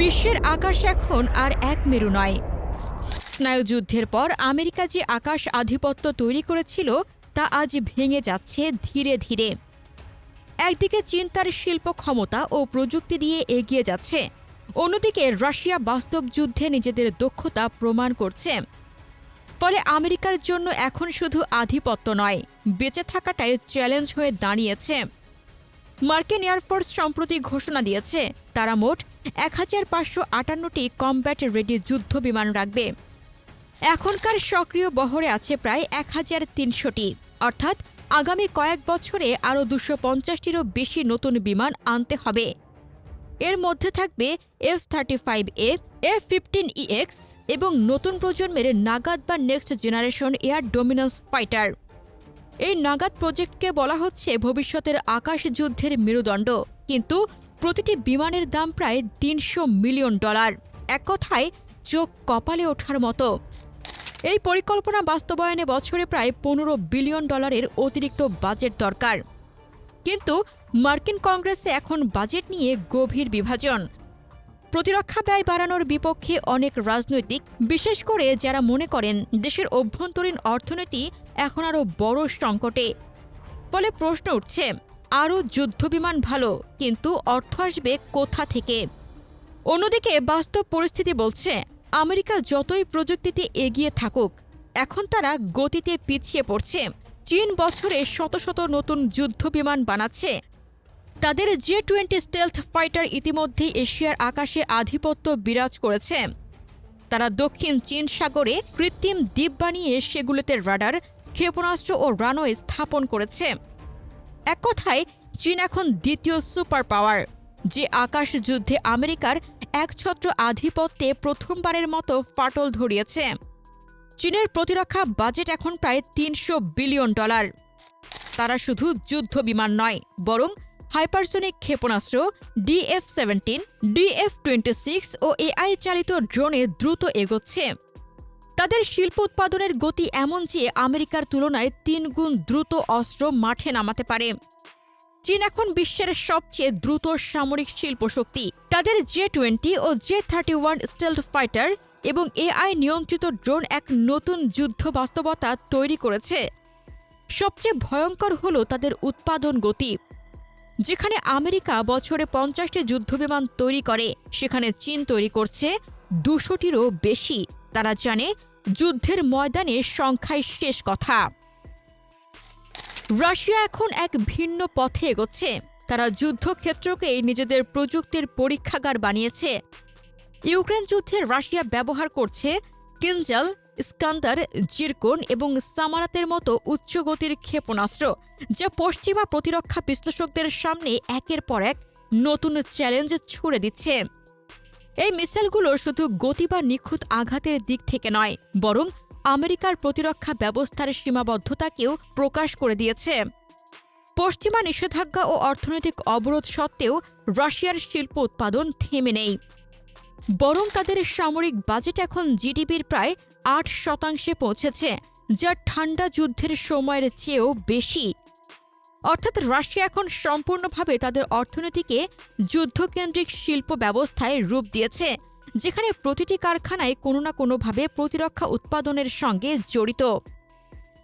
বিশ্বের আকাশ এখন আর এক মেরু নয়। স্নায়ুযুদ্ধের পর আমেরিকা যে আকাশ আধিপত্য তৈরি করেছিল, তা আজ ভেঙে যাচ্ছে ধীরে ধীরে। একদিকে চীন তার শিল্প ক্ষমতা ও প্রযুক্তি দিয়ে এগিয়ে যাচ্ছে, অন্যদিকে রাশিয়া বাস্তব যুদ্ধে নিজেদের দক্ষতা প্রমাণ করছে। ফলে আমেরিকার জন্য এখন শুধু আধিপত্য নয়, বেঁচে থাকাটাই চ্যালেঞ্জ হয়ে দাঁড়িয়েছে। মার্কিন এয়ারফোর্স সম্প্রতি ঘোষণা দিয়েছে, তারা মোট এক হাজার পাঁচশো আটান্নটি কমব্যাট রেডি যুদ্ধ বিমান রাখবে। এখনকার সক্রিয় বহরে আছে প্রায় এক হাজার তিনশোটি, অর্থাৎ আগামী কয়েক বছরে আরও দুশো পঞ্চাশটিরও বেশি নতুন বিমান আনতে হবে। এর মধ্যে থাকবে F thirty five A, F fifteen EX এবং নতুন প্রজন্মের নাগাদ বা next generation air dominance fighter. এই নাগাদ প্রজেক্টকে বলা হচ্ছে ভবিষ্যতের আকাশ যুদ্ধের মেরুদণ্ড। কিন্তু প্রতিটি বিমানের দাম প্রায় তিনশো মিলিয়ন ডলার। এক কথায়, চোখ কপালে ওঠার মতো। এই পরিকল্পনা বাস্তবায়নে বছরে প্রায় পনেরো বিলিয়ন ডলারের অতিরিক্ত বাজেট দরকার। কিন্তু মার্কিন কংগ্রেসে এখন বাজেট নিয়ে গভীর বিভাজন। প্রতিরক্ষা ব্যয় বাড়ানোর বিপক্ষে অনেক রাজনৈতিক, বিশেষ করে যারা মনে করেন দেশের অভ্যন্তরীণ অর্থনীতি এখন আরও বড় সংকটে। ফলে প্রশ্ন উঠছে আরও যুদ্ধবিমান ভালো, কিন্তু অর্থ আসবে কোথা থেকে? অন্যদিকে বাস্তব পরিস্থিতি বলছে, আমেরিকা যতই প্রযুক্তিতে এগিয়ে থাকুক, এখন তারা গতিতে পিছিয়ে পড়ছে। চীন বছরে শত শত নতুন যুদ্ধবিমান বানাচ্ছে। তাদের জে টোয়েন্টি স্টেলথ ফাইটার ইতিমধ্যে এশিয়ার আকাশে আধিপত্য বিরাজ করেছে। তারা দক্ষিণ চীন সাগরে কৃত্রিম দ্বীপ বানিয়ে সেগুলোতে রাডার ক্ষেপণাস্ত্র ও রানওয়ে স্থাপন করেছে। এক কথায়, চীন এখন দ্বিতীয় সুপার পাওয়ার, যে আকাশ যুদ্ধে আমেরিকার একছত্র আধিপত্যে প্রথমবারের মতো ফাটল ধরিয়েছে। চীনের প্রতিরক্ষা বাজেট এখন প্রায় তিনশো বিলিয়ন ডলার। তারা শুধু যুদ্ধ বিমান নয়, বরং হাইপারসোনিক ক্ষেপণাস্ত্র, DF seventeen, DF twenty six ও এআই চালিত ড্রোনে দ্রুত এগোচ্ছে। তাদের শিল্প উৎপাদনের গতি এমন যে আমেরিকার তুলনায় তিন গুণ দ্রুত অস্ত্র মাঠে নামাতে পারে। চীন এখন বিশ্বের সবচেয়ে দ্রুত সামরিক শিল্প শক্তি। তাদের জে টোয়েন্টি ও J thirty one stealth fighter এবং এআই নিয়ন্ত্রিত ড্রোন এক নতুন যুদ্ধ বাস্তবতা তৈরি করেছে। সবচেয়ে ভয়ঙ্কর হল তাদের উৎপাদন গতি। যেখানে আমেরিকা বছরে পঞ্চাশটি যুদ্ধবিমান তৈরি করে, সেখানে চীন তৈরি করছে দুশোটিরও বেশি। তারা জানে যুদ্ধের ময়দানে সংখ্যায় শেষ কথা। রাশিয়া এখন এক ভিন্ন পথে এগোচ্ছে। তারা যুদ্ধক্ষেত্রকে নিজেদের প্রযুক্তির পরীক্ষাগার বানিয়েছে। ইউক্রেন যুদ্ধে রাশিয়া ব্যবহার করছে কিনজাল স্কান্দার জিরকোন এবং সামারাতের মতো উচ্চগতির ক্ষেপণাস্ত্র, যা পশ্চিমা প্রতিরক্ষা বিশ্লেষকদের সামনে একের পর এক নতুন চ্যালেঞ্জ ছুড়ে দিচ্ছে। এই মিসাইলগুলো শুধু গতি বা নিখুঁত আঘাতের দিক থেকে নয়, বরং আমেরিকার প্রতিরক্ষা ব্যবস্থার সীমাবদ্ধতাকেও প্রকাশ করে দিয়েছে। পশ্চিমা নিষেধাজ্ঞা ও অর্থনৈতিক অবরোধ সত্ত্বেও রাশিয়ার শিল্প উৎপাদন থেমে নেই। বরং তাদের সামরিক বাজেট এখন জিডিপির প্রায় আট শতাংশে পৌঁছেছে, যা ঠান্ডা যুদ্ধের সময়ের চেয়েও বেশি। অর্থাৎ রাশিয়া এখন সম্পূর্ণভাবে তাদের অর্থনীতিকে যুদ্ধকেন্দ্রিক শিল্প ব্যবস্থায় রূপ দিয়েছে, যেখানে প্রতিটি কারখানায় কোনো না কোনোভাবে প্রতিরক্ষা উৎপাদনের সঙ্গে জড়িত।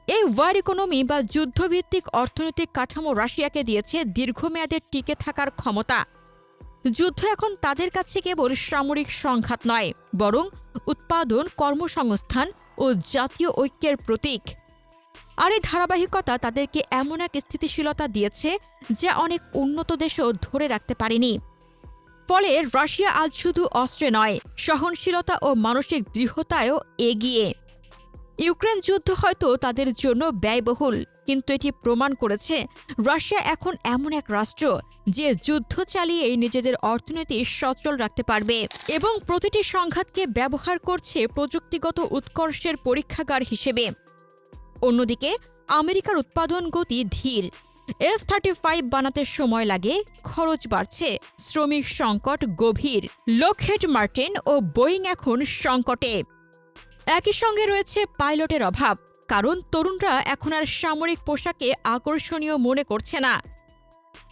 এই ওয়ার ইকোনমি বা যুদ্ধভিত্তিক অর্থনৈতিক কাঠামো রাশিয়াকে দিয়েছে দীর্ঘমেয়াদে টিকে থাকার ক্ষমতা। যুদ্ধ এখন তাদের কাছে কেবল সামরিক সংঘাত নয়, বরং উৎপাদন, কর্মসংস্থান ও জাতীয় ঐক্যের প্রতীক। আর এই ধারাবাহিকতা তাদেরকে এমন এক স্থিতিশীলতা দিয়েছে যা অনেক উন্নত দেশও ধরে রাখতে পারেনি। ফলে রাশিয়া আজ শুধু অস্ত্রে নয়, সহনশীলতা ও মানসিক দৃঢ়তায়ও এগিয়ে। ইউক্রেন যুদ্ধ হয়তো তাদের জন্য ব্যয়বহুল, কিন্তু এটি প্রমাণ করেছে রাশিয়া এখন এমন এক রাষ্ট্র যে যুদ্ধ চালিয়েই নিজেদের অর্থনীতি সচল রাখতে পারবে এবং প্রতিটি সংঘাতকে ব্যবহার করছে প্রযুক্তিগত উৎকর্ষের পরীক্ষাগার হিসেবে। অন্যদিকে, আমেরিকার উৎপাদন গতি ধীর। এফ থার্টি ফাইভ বানাতে সময় লাগে, খরচ বাড়ছে, শ্রমিক সংকট গভীর। লোকহেড মার্টিন ও বোয়িং এখন সংকটে। একই সঙ্গে রয়েছে পাইলটের অভাব, কারণ তরুণরা এখন আর সামরিক পোশাকে আকর্ষণীয় মনে করছে না।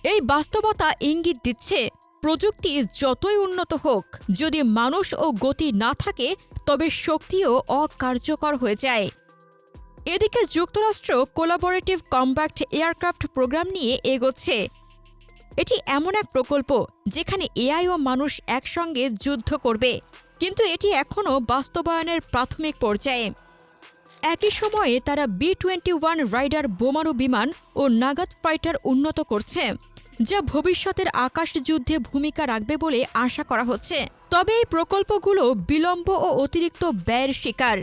এই বাস্তবতা ইঙ্গিত দিচ্ছে, প্রযুক্তি যতই উন্নত হোক, যদি মানুষ ও গতি না থাকে, তবে শক্তিও অকার্যকর হয়ে যায়। এদিকে যুক্তরাষ্ট্র কোলাবোরেটিভ কম্ব্যাক্ট এয়ারক্রাফট প্রোগ্রাম নিয়ে এগোচ্ছে। এটি এমন এক প্রকল্প যেখানে এআই ও মানুষ একসঙ্গে যুদ্ধ করবে, কিন্তু এটি এখনও বাস্তবায়নের প্রাথমিক পর্যায়ে। একই সময়ে তারা বি টোয়েন্টি ওয়ান রাইডার বোমারু বিমান ও নাগাদ ফাইটার উন্নত করছে, যা ভবিষ্যতের আকাশ যুদ্ধে ভূমিকা রাখবে বলে আশা করা হচ্ছে। তবে এই প্রকল্পগুলো বিলম্ব ও অতিরিক্ত ব্যয়ের শিকার।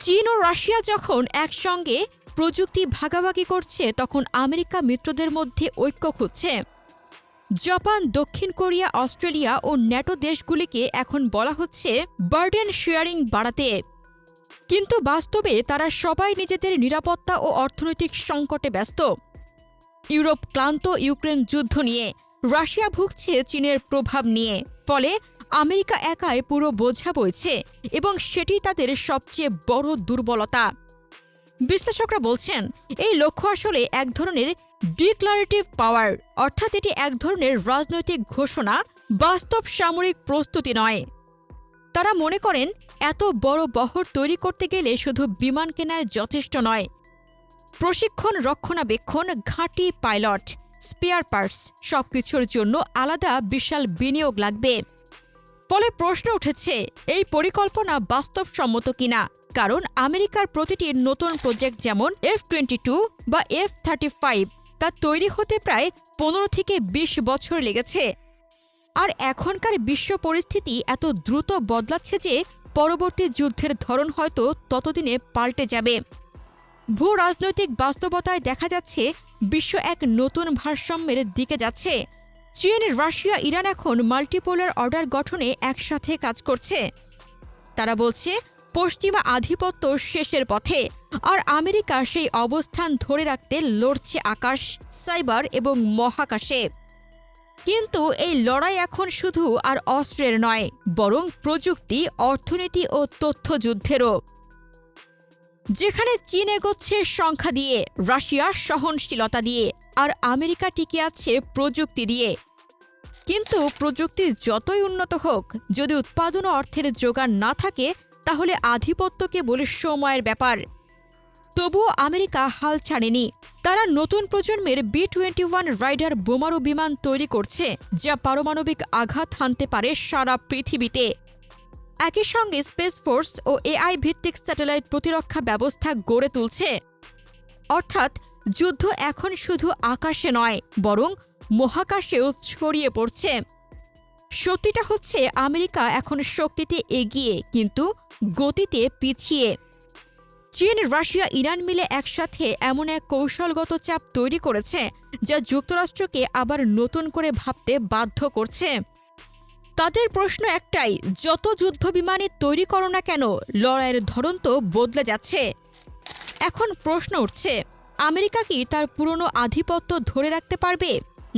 চীন ও রাশিয়া যখন একসঙ্গে প্রযুক্তি ভাগাভাগি করছে, তখন আমেরিকা মিত্রদের মধ্যে ঐক্য খুঁজছে। জাপান, দক্ষিণ কোরিয়া, অস্ট্রেলিয়া ও ন্যাটো দেশগুলিকে এখন বলা হচ্ছে বার্ডেন শেয়ারিং বাড়াতে। কিন্তু বাস্তবে তারা সবাই নিজেদের নিরাপত্তা ও অর্থনৈতিক সংকটে ব্যস্ত। ইউরোপ ক্লান্ত ইউক্রেন যুদ্ধ নিয়ে, রাশিয়া ভুগছে চীনের প্রভাব নিয়ে, ফলে আমেরিকা একাই পুরো বোঝা বইছে এবং সেটি তাদের সবচেয়ে বড় দুর্বলতা। বিশ্লেষকরা বলছেন, এই লক্ষ্য আসলে এক ধরনের ডিক্লারেটিভ পাওয়ার, অর্থাৎ এটি এক ধরনের রাজনৈতিক ঘোষণা, বাস্তব সামরিক প্রস্তুতি নয়। তারা মনে করেন, এত বড় বহর তৈরি করতে গেলে শুধু বিমান কেনায় যথেষ্ট নয়। প্রশিক্ষণ, রক্ষণাবেক্ষণ, ঘাঁটি, পাইলট, স্পেয়ার পার্টস সবকিছুর জন্য আলাদা বিশাল বিনিয়োগ লাগবে। ফলে প্রশ্ন উঠেছে, এই পরিকল্পনা বাস্তবসম্মত কিনা? কারণ আমেরিকার প্রতিটি নতুন প্রজেক্ট যেমন এফ টোয়েন্টি টু বা এফ থার্টি ফাইভ তা তৈরি হতে প্রায় পনেরো থেকে বিশ বছর লেগেছে। আর এখনকার বিশ্ব পরিস্থিতি এত দ্রুত বদলাচ্ছে যে পরবর্তী যুদ্ধের ধরন হয়তো ততদিনে পাল্টে যাবে। ভূ রাজনৈতিক বাস্তবতায় দেখা যাচ্ছে, বিশ্ব এক নতুন ভারসাম্যের দিকে যাচ্ছে। চীন রাশিয়া, ইরান এখন মাল্টিপোলার অর্ডার গঠনে একসাথে কাজ করছে। তারা বলছে, পশ্চিমা আধিপত্য শেষের পথে, আর আমেরিকা সেই অবস্থান ধরে রাখতে লড়ছে আকাশ, সাইবার এবং মহাকাশে। কিন্তু এই লড়াই এখন শুধু আর অস্ত্রের নয়, বরং প্রযুক্তি, অর্থনীতি ও তথ্যযুদ্ধেরও। যেখানে চীন এগোচ্ছে সংখ্যা দিয়ে, রাশিয়া সহনশীলতা দিয়ে, আর আমেরিকা টিকে আছে প্রযুক্তি দিয়ে। কিন্তু প্রযুক্তি যতই উন্নত হোক, যদি উৎপাদন অর্থের যোগান না থাকে, তাহলে আধিপত্য কেবল সময়ের ব্যাপার। তবুও আমেরিকা হাল ছাড়েনি। তারা নতুন প্রজন্মের বি টোয়েন্টি ওয়ান রাইডার বোমারু বিমান তৈরি করছে, যা পারমাণবিক আঘাত হানতে পারে সারা পৃথিবীতে। একই সঙ্গে স্পেস ফোর্স ও এআই ভিত্তিক স্যাটেলাইট প্রতিরক্ষা ব্যবস্থা গড়ে তুলছে। অর্থাৎ যুদ্ধ এখন শুধু আকাশে নয়, বরং মহাকাশেও ছড়িয়ে পড়ছে। সত্যিটা হচ্ছে, আমেরিকা এখন শক্তিতে এগিয়ে, কিন্তু গতিতে পিছিয়ে। চীন, রাশিয়া, ইরান মিলে একসাথে এমন এক কৌশলগত চাপ তৈরি করেছে, যা যুক্তরাষ্ট্রকে আবার নতুন করে ভাবতে বাধ্য করছে। তাদের প্রশ্ন একটাই, যত যুদ্ধবিমানই তৈরি করো না কেন, লড়াইয়ের ধরন তো বদলে যাচ্ছে। এখন প্রশ্ন উঠছে, আমেরিকা কি তার পুরনো আধিপত্য ধরে রাখতে পারবে?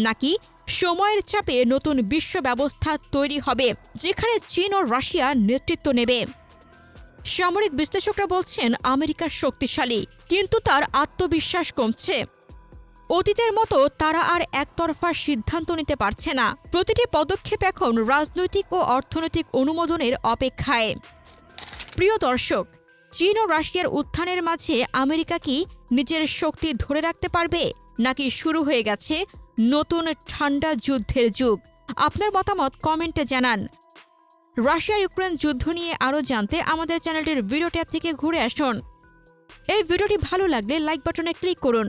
নাকি সময়ের চাপে নতুন বিশ্ব ব্যবস্থা তৈরি হবে, যেখানে চীন ও রাশিয়া নেতৃত্ব নেবে? সামরিক বিশ্লেষকরা বলছেন, আমেরিকা শক্তিশালী, কিন্তু তার আত্মবিশ্বাস কমছে। অতীতের মতো তারা আর একতরফা সিদ্ধান্ত নিতে পারছে না। প্রতিটি পদক্ষেপ এখন রাজনৈতিক ও অর্থনৈতিক অনুমোদনের অপেক্ষায়। প্রিয় দর্শক, চীন ও রাশিয়ার উত্থানের মাঝে আমেরিকা কি নিজের শক্তি ধরে রাখতে পারবে, নাকি শুরু হয়ে গেছে নতুন ঠান্ডা যুদ্ধের যুগ? আপনার মতামত কমেন্টে জানান। রাশিয়া ইউক্রেন যুদ্ধ নিয়ে আরও জানতে আমাদের চ্যানেলটির ভিডিও ট্যাব থেকে ঘুরে আসুন। এই ভিডিওটি ভালো লাগলে লাইক বাটনে ক্লিক করুন।